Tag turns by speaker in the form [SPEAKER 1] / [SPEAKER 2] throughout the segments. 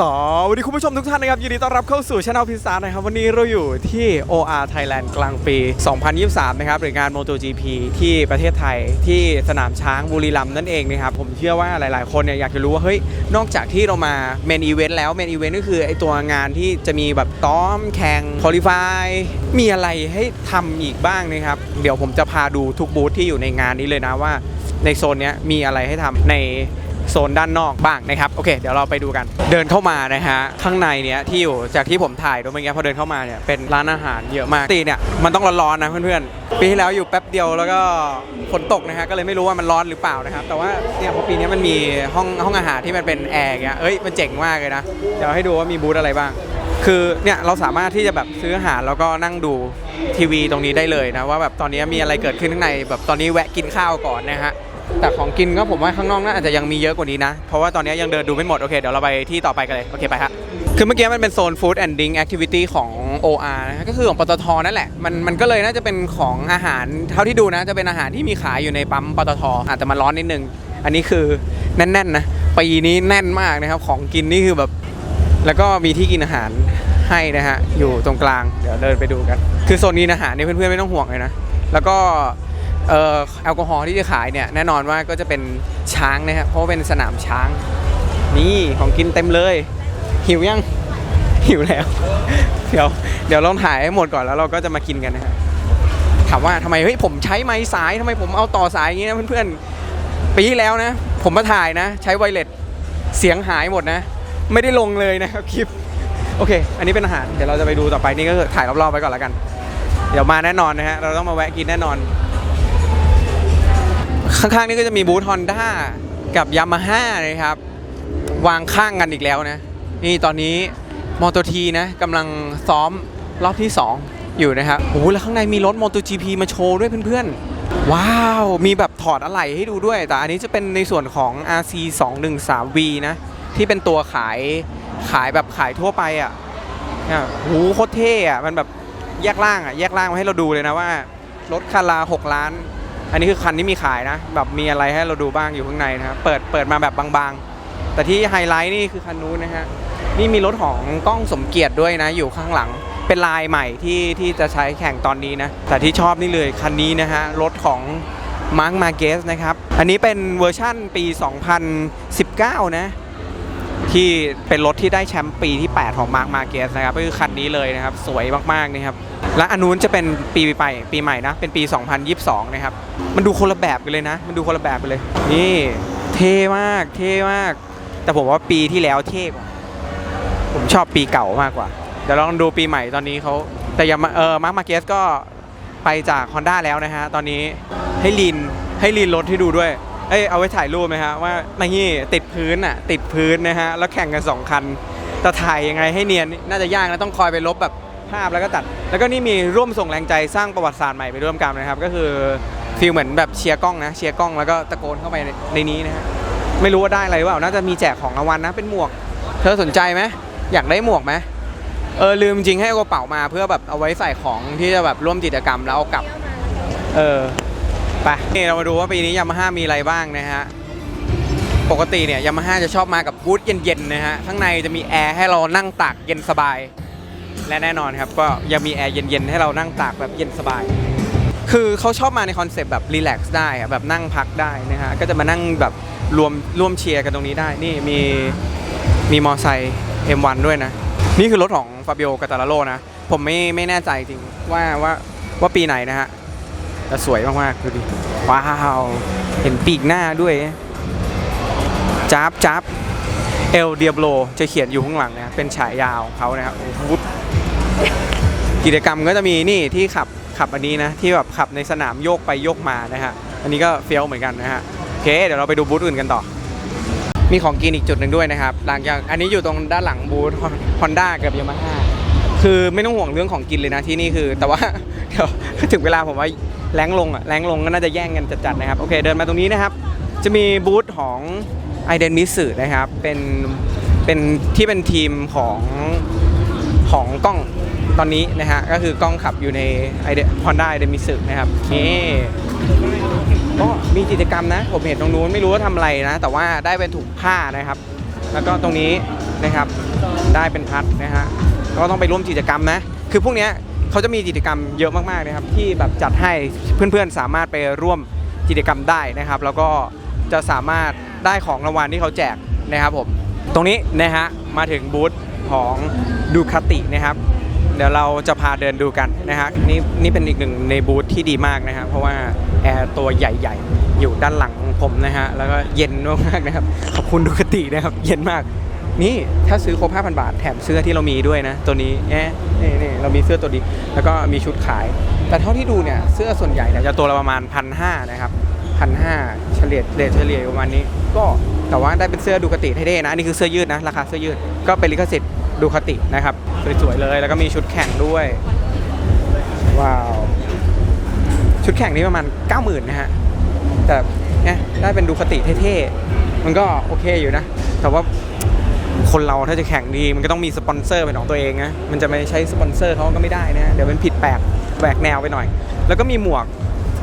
[SPEAKER 1] สวัสดีคุณผู้ชมทุกท่านนะครับยินดีต้อนรับเข้าสู่ช anel พิซซ่านะครับ วันนี้เราอยู่ที่ OR Thailand กลางปี 2023 นะครับ หรืองาน MotoGP ที่ประเทศไทยที่สนามช้างบุรีรัมย์นั่นเองนะครับ ผมเชื่อว่าหลาย ๆ คนเนี่ยอยากจะรู้ว่า เฮ้ย นอกจากที่เรามาเมนอีเวนต์แล้วเมนอีเวนต์ก็คือไอตัวงานที่จะมีแบบต้อมแข่งคอลิฟายมีอะไรให้ทำอีกบ้างนะครับ เดี๋ยวผมจะพาดูทุกบูธที่อยู่ในงานนี้เลยนะว่า ในโซนนี้มีอะไรให้ทำใน โซนด้านนอกบ้างนะครับโอเค เดี๋ยวเราไปดูกัน เดินเข้ามานะฮะข้างในเนี้ยที่อยู่จากที่ผมถ่ายดูเมื่อกี้พอเดินเข้ามาเนี่ยเป็นร้านอาหารเยอะมากปกตีเนี่ยมันต้องร้อนๆนะเพื่อนๆปีที่แล้วอยู่แป๊บเดียวแล้วก็ฝนตกนะฮะก็เลยไม่รู้ว่ามันร้อนหรือเปล่านะครับแต่ว่าเนี่ยพอปีนี้มันมีห้องห้องอาหารที่มันเป็นแอร์เงี้ยเอ้ยมันเจ๋งมากเลยนะเดี๋ยวให้ดูว่ามีบูธอะไรบ้าง คือเนี่ยเราสามารถที่จะแบบซื้ออาหารแล้วก็นั่งดูทีวีตรงนี้ได้เลยนะว่าแบบตอนนี้มีอะไรเกิดขึ้นข้างในแบบตอนนี้แวะกินข้าวก่อนนะฮะ แต่ของกินก็ผมว่าข้างนอกน่าอาจจะยังมีเยอะกว่านี้นะ เพราะว่าตอนนี้ยังเดินดูไม่หมด โอเค เดี๋ยวเราไปที่ต่อไปกันเลย โอเค ไปฮะ คือเมื่อกี้มันเป็นโซน Food and Drink Activity ของ OR นะฮะก็คือของปตทนั่นแหละ มันมันก็เลยน่าจะเป็นของอาหาร เท่าที่ดูนะ จะเป็นอาหารที่มีขายอยู่ในปั๊มปตทอาจจะมาร้อนนิดนึง อันนี้คือแน่นๆนะ ปีนี้แน่นมากนะครับ ของกินนี่คือแบบ แล้วก็มีที่กินอาหารให้นะฮะ อยู่ตรงกลาง เดี๋ยวเดินไปดูกัน คือโซนนี้อาหารเนี่ยเพื่อนๆไม่ต้องห่วงเลยนะ แล้วก็ เอ่อแอลกอฮอล์ที่จะขายเนี่ยแน่นอนว่าก็จะเป็นช้างนะฮะเพราะว่าเป็นสนามช้าง นี่ของกินเต็มเลย หิวยังหิวแล้ว เดี๋ยวเดี๋ยวลองถ่ายให้หมดก่อนแล้วเราก็จะมากินกันนะฮะถามว่าทำไมเฮ้ยผมใช้ไม้สายทำไมผมเอาต่อสายอย่างงี้นะเพื่อนๆปีที่แล้วนะ ผมมาถ่ายนะ ใช้ไวเลสเสียงหายหมดนะ ไม่ได้ลงเลยนะครับคลิปโอเค อันนี้เป็นอาหารเดี๋ยวเราจะไปดูต่อไปนี่ก็ถ่ายรอบๆไปก่อนแล้วกัน เดี๋ยวมาแน่นอนนะฮะเราต้องมาแวะกินแน่นอน ข้างๆนี่ก็จะมีบูธฮอนด้ากับยามาฮ่านะครับ วางข้างกันอีกแล้วนะ นี่ตอนนี้มอ t o ทีนะกำลังซ้อมรอบที่ 2 อยู่นะครับโอ้โหแล้วข้างในมีรถ MotoGP มาโชว์ด้วยเพื่อนๆ ว้าว มีแบบถอดอะไหล่ให้ดูด้วย แต่อันนี้จะเป็นในส่วนของ RC 2 1 3 V นะ ที่เป็นตัวขายขายแบบขายทั่วไปอะเนี่ยโอ้โหโคตรเท่อะมันแบบแยกล่างอะแยกล่างมาให้เราดูเลยนะว่า รถคันละ6ล้าน อันนี้คือคันที่มีขายนะ แบบมีอะไรให้เราดูบ้างอยู่ข้างในนะครับเปิดเปิดมาแบบบางๆ แต่ที่ไฮไลท์นี่คือคันนู้นนะฮะนี่มีรถของกล้องสมเกียรติด้วยนะ อยู่ข้างหลังเป็นลายใหม่ที่ที่จะใช้แข่งตอนนี้นะ แต่ที่ชอบนี่เลยคันนี้นะฮะรถของมาร์ m มาเกสนะครับ อันนี้เป็นเวอร์ชั่นปี 2019 นะ ที่เป็นรถที่ได้แชมป์ปีที่ 8 ของมาร์ m มาเกสนะครับก็คือคันนี้เลยนะครับ สวยมากๆนะครับ และอันนู้นจะเป็นปีไปปีใหม่นะ เป็นปี 2022 นะครับ มันดูคนละแบบกันเลยนะ มันดูคนละแบบกันเลย นี่เท่มาก เท่มาก แต่ผมว่าปีที่แล้วเท่กว่า ผมชอบปีเก่ามากกว่า เดี๋ยวลองดูปีใหม่ตอนนี้เขา แต่อยังมาเออมาร์คมาเกสก็ไปจาก Honda แล้วนะฮะ ตอนนี้ให้ลีนให้ลีนรถให้ดูด้วย เอ้ย เอาไว้ถ่ายรูปไหมฮะว่านี่ติดพื้นอะ ติดพื้นนะฮะ แล้วแข่งกัน 2 คันจะถ่ายยังไงให้เนียน น่าจะยากนะต้องคอยไปลบแบบ ภาพแล้วก็ตัด แล้วก็นี่มีร่วมส่งแรงใจสร้างประวัติศาสตร์ใหม่ไปร่วมกันนะครับ ก็คือฟีลเหมือนแบบเชียร์กล้องนะเชียร์กล้องแล้วก็ตะโกนเข้าไปในนี้นะฮะไม่รู้ว่าได้อะไรหรือเปล่าน่าจะมีแจกของรางวัลนะเป็นหมวก เธอสนใจไหมอยากได้หมวกไหมเออลืมจริงให้เอากระเป๋ามาเพื่อแบบเอาไว้ใส่ของที่จะแบบร่วมกิจกรรมแล้วเอากลับ เออไปนี่เรามาดูว่าปีนี้ยามาฮ่ามีอะไรบ้างนะฮะปกติเนี่ยยามาฮ่าจะชอบมากับบูธเย็นๆนะฮะข้างในจะมีแอร์ให้เรานั่งตากเย็นสบาย และแน่นอนครับ ก็ยังมีแอร์เย็นๆ ให้เรานั่งตากแบบเย็นสบาย คือเขาชอบมาในคอนเซปต์แบบรีแลกซ์ได้แบบนั่งพักได้นะฮะ ก็จะมานั่งแบบรวมร่วมเชียร์กันตรงนี้ได้ นี่มีมีมอไซค์ M1 ด้วยนะ นี่คือรถของฟาบิโอกาตาลาโลนะ ผมไม่ไม่แน่ใจจริงว่าว่าว่าปีไหนนะฮะแต่สวยมากๆดูดิ ว้าว เห็นปีกหน้าด้วยจับจับเอลเดียโบจะเขียนอยู่ข้างหลังนะเป็นฉายาของเขานะครับโอ้ กิจกรรมก็จะมีนี่ที่ขับขับอันนี้นะ ที่แบบขับในสนามโยกไปโยกมานะฮะ อันนี้ก็เฟี้ยวเหมือนกันนะฮะโอเค เดี๋ยวเราไปดูบูธอื่นกันต่อ มีของกินอีกจุดหนึ่งด้วยนะครับ หลังจากอันนี้อยู่ตรงด้านหลังบูธฮอนด้ากับยามาฮ่าคือไม่ต้องห่วงเรื่องของกินเลยนะที่นี่คือ แต่ว่าเดี๋ยวถึงเวลาผมว่าแรงลงอะแรงลงก็น่าจะแย่งกันจัดๆนะครับโอเคเดินมาตรงนี้นะครับ จะมีบูธของไอเดนมิสึนะครับเป็นเป็นที่เป็นทีมของของกล้อง ตอนนี้นะฮะก็คือกล้องขับอยู่ในไอเดฮอนด้าไอเดมิสึนะครับนี่ก็มีกิจกรรมนะ ผมเห็นตรงนู้นไม่รู้ว่าทำอะไรนะ แต่ว่าได้เป็นถุงผ้านะครับ แล้วก็ตรงนี้นะครับได้เป็นพัดนะฮะก็ต้องไปร่วมกิจกรรมนะ คือพวกเนี้ยเขาจะมีกิจกรรมเยอะมากๆนะครับ ที่แบบจัดให้เพื่อนๆสามารถไปร่วมกิจกรรมได้นะครับ แล้วก็จะสามารถได้ของรางวัลที่เขาแจกนะครับผมตรงนี้นะฮะมาถึงบูธของดูคาตินะครับ เดี๋ยวเราจะพาเดินดูกันนะฮะนี่นี่เป็นอีกหนึ่งในบูธที่ดีมากนะฮะเพราะว่าแอร์ตัวใหญ่ ๆ อยู่ด้านหลังผมนะฮะแล้วก็เย็นมากๆนะครับขอบคุณดูคตินะครับ เย็นมาก นี่ถ้าซื้อครบ5,000 บาทแถมเสื้อที่เรามีด้วยนะ ตัวนี้แอะนี่นี่เรามีเสื้อตัวนี้ แล้วก็มีชุดขาย แต่เท่าที่ดูเนี่ยเสื้อส่วนใหญ่เนี่ยจะตัวละประมาณพันห้านะครับพันห้าเฉลี่ยเเฉลี่ยประมาณนี้ ก็แต่ว่าได้เป็นเสื้อดูคติเท่ๆนะนนี่คือเสื้อยืดนะราคาเสื้อยืดก็เป็นลิขสิทธิ์ ดูคตินะครับ สวยๆเลยแล้วก็มีชุดแข่งด้วย ว้าว ชุดแข่งนี้ประมาณ 90,000นะฮะ แต่เนี่ยได้เป็นดูคติเท่ๆ มันก็โอเคอยู่นะ แต่ว่าคนเราถ้าจะแข่งดีมันก็ต้องมีสปอนเซอร์เป็นของตัวเองนะ มันจะไม่ใช้สปอนเซอร์เขาก็ไม่ได้นะ เดี๋ยวมันผิดแปลกแหวกแนวไปหน่อย แล้วก็มีหมวก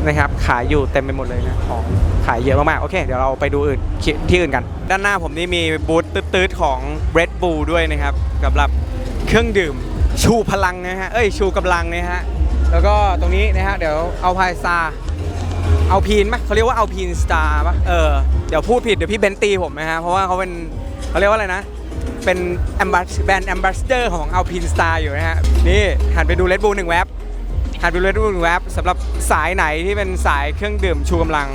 [SPEAKER 1] นะครับขายอยู่เต็มไปหมดเลยนะของขายเยอะมากๆ โอเค เดี๋ยวเราไปดูอื่นที่อื่นกัน ด้านหน้าผมนี่มีบูธตืดๆของ Red Bull ด้วยนะครับสำหรับเครื่องดื่มชูพลังนะฮะ เอ้ยชูกำลังนะฮะ แล้วก็ตรงนี้นะฮะ เดี๋ยวเอาพายซาเอาพีนปะเขาเรียกว่าเอาพีนสตาร์ปะเออ เดี๋ยวพูดผิดเดี๋ยวพี่เบนตีผมนะฮะ เพราะว่าเขาเป็นเขาเรียกว่าอะไรนะ เป็นแอมบาสแบรนด์แอมบาสเดอร์ของเอาพีนสตาร์อยู่นะฮะ นี่หันไปดูเลดบูหนึ่งแว็บ หันไปเลดบูหนึ่งแว็บสำหรับสายไหนที่เป็นสายเครื่องดื่มชูกำลัง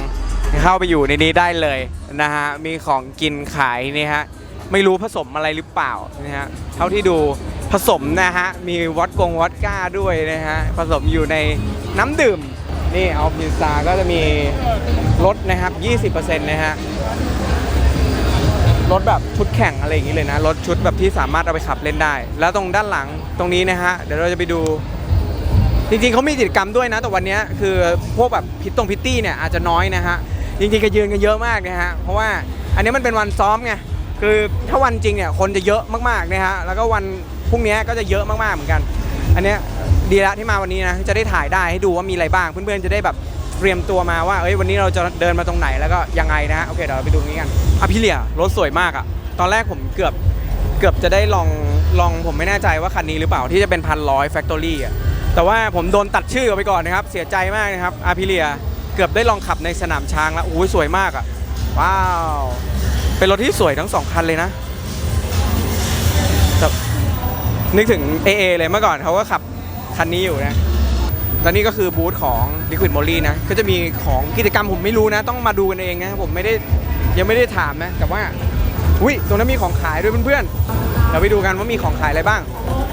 [SPEAKER 1] เข้าไปอยู่ในนี้ได้เลยนะฮะมีของกินขายนี่ฮะไม่รู้ผสมอะไรหรือเปล่านะฮะเท่าที่ดูผสมนะฮะมีวอดกงวอดก้าด้วยนะฮะผสมอยู่ในน้ำดื่มนี่เอาพิซซ่าก็จะมีลดนะครับ 20%นะฮะรถแบบชุดแข่งอะไรอย่างนี้เลยนะรถชุดแบบที่สามารถเอาไปขับเล่นได้ แล้วตรงด้านหลังตรงนี้นะฮะเดี๋ยวเราจะไปดู จริงๆเขามีกิจกรรมด้วยนะ แต่วันนี้คือพวกแบบพิตตรงพิตตี้เนี่ยอาจจะน้อยนะฮะ จริงๆก็ยืนกันเยอะมากนะฮะ เพราะว่าอันนี้มันเป็นวันซ้อมไง คือถ้าวันจริงเนี่ยคนจะเยอะมากๆนะฮะ แล้วก็วันพรุ่งนี้ก็จะเยอะมากๆเหมือนกัน อันนี้ดีละที่มาวันนี้นะ จะได้ถ่ายได้ให้ดูว่ามีอะไรบ้าง เพื่อนๆจะได้แบบเตรียมตัวมาว่า เอ้ยวันนี้เราจะเดินมาตรงไหนแล้วก็ยังไงนะฮะโอเคเดี๋ยวเราไปดูนี้กันอภิเลียรถสวยมากอะตอนแรกผมเกือบเกือบจะได้ลองลองผมไม่แน่ใจว่าคันนี้หรือเปล่าที่จะเป็นพันร้อยแฟคทอรี่อะ แต่ว่าผมโดนตัดชื่อออกไปก่อนนะครับ เสียใจมากนะครับอาพิเลียเกือบได้ลองขับในสนามช้างแล้วโอ้ยสวยมากอะว้าว เป็นรถที่สวยทั้งสองคันเลยนะแบบนึกถึง AA เลยเมื่อก่อนเขาก็ขับคันนี้อยู่นะแล้วนี่ก็คือบูธของ Liquid Moly นะ ก็จะมีของกิจกรรมผมไม่รู้นะ ต้องมาดูกันเองนะผมไม่ได้ยังไม่ได้ถามนะ แต่ว่าอุ้ยตรงนั้นมีของขายด้วยเพื่อนๆเดี๋ยวไปดูกันว่ามีของขายอะไรบ้าง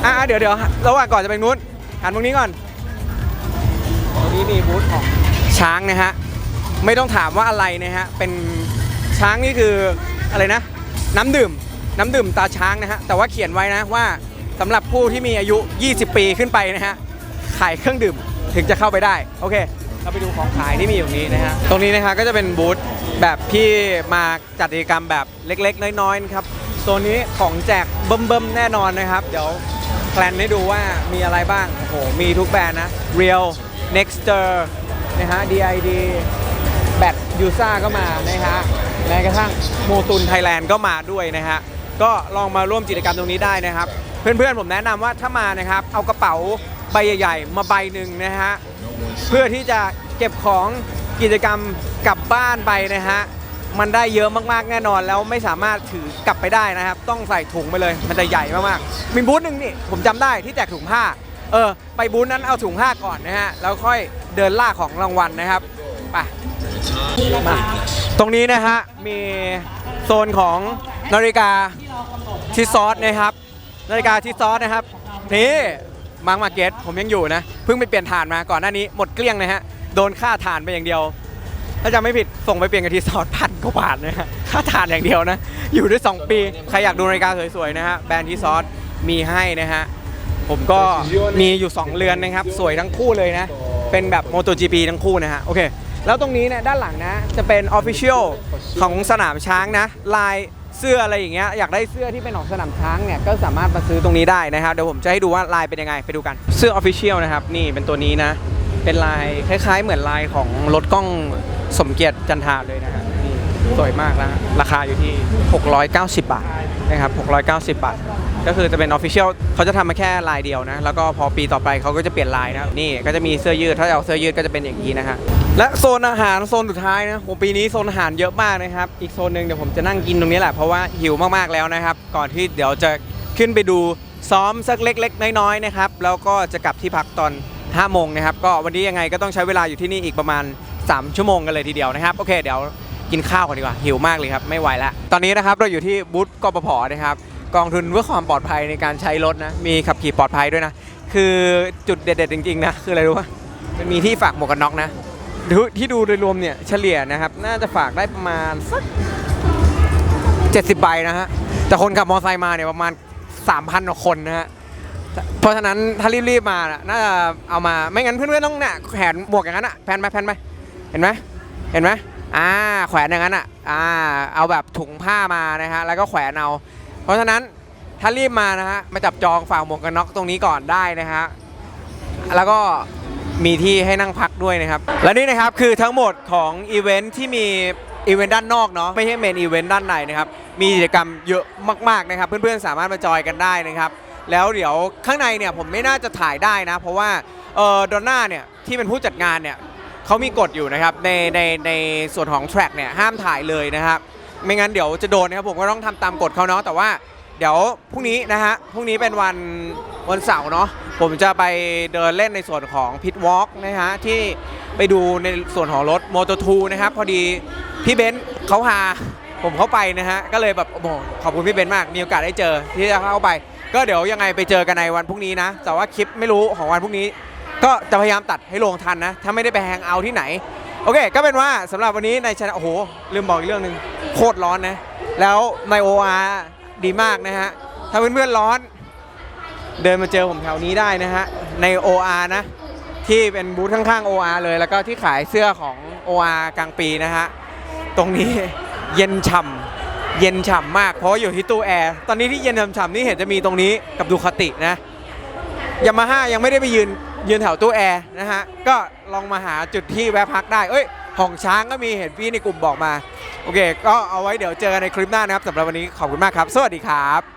[SPEAKER 1] อะอะเดี๋ยวเดี๋ยวระหว่างก่อนจะไปนู้น หันตรงนี้ก่อนตรงนี้มีบูธของช้างนะฮะ ไม่ต้องถามว่าอะไรนะฮะ เป็นช้างนี่คืออะไรนะ น้ำดื่ม น้ำดื่มตาช้างนะฮะ แต่ว่าเขียนไว้นะว่าสำหรับผู้ที่มีอายุ 20 ปีขึ้นไปนะฮะ ขายเครื่องดื่มถึงจะเข้าไปได้ โอเค เราไปดูของขายที่มีอยู่ตรงนี้นะฮะ ตรงนี้นะฮะก็จะเป็นบูธแบบที่มาจัดกิจกรรมแบบเล็ก ๆ น้อยๆนะครับ โซนนี้ของแจกเบิ่มๆแน่นอนนะครับ เดี๋ยว แพลนให้ดูว่ามีอะไรบ้าง โอ้โห มีทุกแบรนด์นะ Real Nexter นะฮะ DID แบตยูซ่าก็มานะฮะแม้กระทั่งโมตุนไทยแลนด์ก็มาด้วยนะฮะ ก็ลองมาร่วมกิจกรรมตรงนี้ได้นะครับ เพื่อนๆผมแนะนำว่าถ้ามานะครับ เอากระเป๋าใบใหญ่ๆ มาใบหนึ่งนะฮะ เพื่อที่จะเก็บของกิจกรรมกลับบ้านไปนะฮะ มันได้เยอะมากๆแน่นอน แล้วไม่สามารถถือกลับไปได้นะครับ ต้องใส่ถุงไปเลย มันจะใหญ่มากๆมีบูธหนึ่งนี่ผมจำได้ที่แจกถุงผ้า เออ ไปบูธนั้นเอาถุงผ้าก่อนนะฮะแล้วค่อยเดินล่าของรางวัลนะครับไปมาตรงนี้นะฮะมีโซนของนาฬิกาทิซอสนะครับนาฬิกาทิซอสนะครับนี่มังมาเก็ตผมยังอยู่นะเพิ่งไปเปลี่ยนฐานมาก่อนหน้านี้หมดเกลี้ยงเลยฮะโดนค่าฐานไปอย่างเดียว ถ้าจำไม่ผิดส่งไปเปลี่ยนกับทีซอสพัน กว่าบาทนะฮะค่าฐานอย่างเดียวนะ อยู่ได้ 2 ปี ใครอยากดูนาฬิกาสวยๆนะฮะ แบรนด์ที่ซอสมีให้นะฮะ ผมก็มีอยู่ 2 เรือนนะครับ สวยทั้งคู่เลยนะ เป็นแบบ MotoGP ทั้งคู่นะฮะ โอเค แล้วตรงนี้เนี่ยด้านหลังนะ จะเป็น Official ของสนามช้างนะ ลายเสื้ออะไรอย่างเงี้ยอยากได้เสื้อที่เป็นของสนามช้างเนี่ยก็สามารถมาซื้อตรงนี้ได้นะครับเดี๋ยวผมจะให้ดูว่าลายเป็นยังไงไปดูกันเสื้อ Official นะครับนี่เป็นตัวนี้นะ เป็นลายคล้าย ๆ เหมือนลายของรถกล้องสมเกียรติจันทาเลยนะฮะ สวยมากนะฮะราคาอยู่ที่ 690 บาทนะครับ690 บาท ก็คือจะเป็นออฟฟิเชียลเขาจะทำมาแค่ลายเดียวนะ แล้วก็พอปีต่อไปเขาก็จะเปลี่ยนลายนะ นี่ก็จะมีเสื้อยืด ถ้าเอาเสื้อยืดก็จะเป็นอย่างนี้นะฮะ และโซนอาหารโซนสุดท้ายนะผมปีนี้โซนอาหารเยอะมากนะครับ อีกโซนหนึ่งเดี๋ยวผมจะนั่งกินตรงนี้แหละ เพราะว่าหิวมากๆแล้วนะครับ ก่อนที่เดี๋ยวจะขึ้นไปดูซ้อมสักเล็ก ๆ น้อยๆนะครับ แล้วก็จะกลับที่พักตอน5โมงนะครับ ก็วันนี้ยังไงก็ต้องใช้เวลาอยู่ที่นี่อีกประมาณ 3 ชั่วโมงกันเลยทีเดียวนะครับ โอเค เดี๋ยว กินข้าวก่อนดีกว่าหิวมากเลยครับไม่ไหวแล้วตอนนี้นะครับเราอยู่ที่บูธกปพนะครับกองทุนเพื่อความปลอดภัยในการใช้รถนะมีขับขี่ปลอดภัยด้วยนะ คือจุดเด็ดๆจริงๆนะคืออะไรรู้ป่ะมันมีที่ฝากหมวกกันน็อกนะดูที่ดูโดยรวมเนี่ยเฉลี่ยนะครับ น่าจะฝากได้ประมาณสัก70ใบนะฮะแต่คนขับมอเตอร์ไซค์มาเนี่ยประมาณ 3,000กว่าคนนะฮะเพราะฉะนั้นถ้ารีบๆมาน่ะน่าจะเอามาไม่งั้นเพื่อนๆต้องเนี่ยแขนหมวกอย่างนั้นอะแพนไปแพนไปเห็นไหมเห็นไหม อ่าแขวนอย่างนั้นอะอ่าเอาแบบถุงผ้ามานะฮะแล้วก็แขวนเอา เพราะฉะนั้นถ้ารีบมานะฮะมาจับจองฝากหมวกกันน็อกตรงนี้ก่อนได้นะฮะแล้วก็มีที่ให้นั่งพักด้วยนะครับ และนี่นะครับคือทั้งหมดของอีเวนท์ที่มีอีเวนต์ด้านนอกเนาะไม่ใช่เมนอีเวนต์ด้านในนะครับ มีกิจกรรมเยอะมากๆนะครับ เพื่อนๆสามารถมาจอยกันได้นะครับ แล้วเดี๋ยวข้างในเนี่ยผมไม่น่าจะถ่ายได้นะ เพราะว่าเออดอนน่าเนี่ยที่เป็นผู้จัดงานเนี่ย เขามีกฎอยู่นะครับในในในส่วนของแทร็กเนี่ยห้ามถ่ายเลยนะครับ ไม่งั้นเดี๋ยวจะโดนนะครับผมก็ต้องทำตามกฎเขาเนาะแต่ว่าเดี๋ยวพรุ่งนี้นะฮะพรุ่งนี้เป็นวันวันเสาร์เนาะผมจะไปเดินเล่นในส่วนของพิทวอล์กนะฮะที่ไปดูในส่วนของรถโมอเตทูนะครับพอดีพี่เบนซ์เขาพาผมเข้าไปนะฮะก็เลยแบบโอ้โหขอบคุณพี่เบนซ์มากมีโอกาสได้เจอที่จะเข้าไป ก็เดี๋ยวยังไงไปเจอกันในวันพรุ่งนี้นะ แต่ว่าคลิปไม่รู้ของวันพรุ่งนี้ ก็จะพยายามตัดให้ลงทันนะ ถ้าไม่ได้ไปแฮงเอาท์ที่ไหน โอเค ก็เป็นว่าสำหรับวันนี้ในช anel โอ้โห ลืมบอกอีกเรื่องหนึ่งโคตรร้อนนะ แล้วใน OR ดีมากนะฮะ ถ้าเพื่อนๆร้อน เดินมาเจอผมแถวนี้ได้นะฮะ ใน OR นะ ที่เป็นบูธข้างๆ OR เลย แล้วก็ที่ขายเสื้อของ OR กลางปีนะฮะ ตรงนี้เย็นฉ่ำเย็นฉ่ำมาก เพราะอยู่ที่ตู้แอร์ ตอนนี้ที่เย็นฉ่ำๆนี่เห็นจะมีตรงนี้กับดูคตินะยามาฮ่ายังไม่ได้ไปยืน ยืนแถวตู้แอร์นะฮะ ก็ลองมาหาจุดที่แวะพักได้ เอ้ยห้องช้างก็มีเห็นพี่ในกลุ่มบอกมา โอเค ก็เอาไว้เดี๋ยวเจอกันในคลิปหน้านะครับสำหรับวันนี้ขอบคุณมากครับ สวัสดีครับ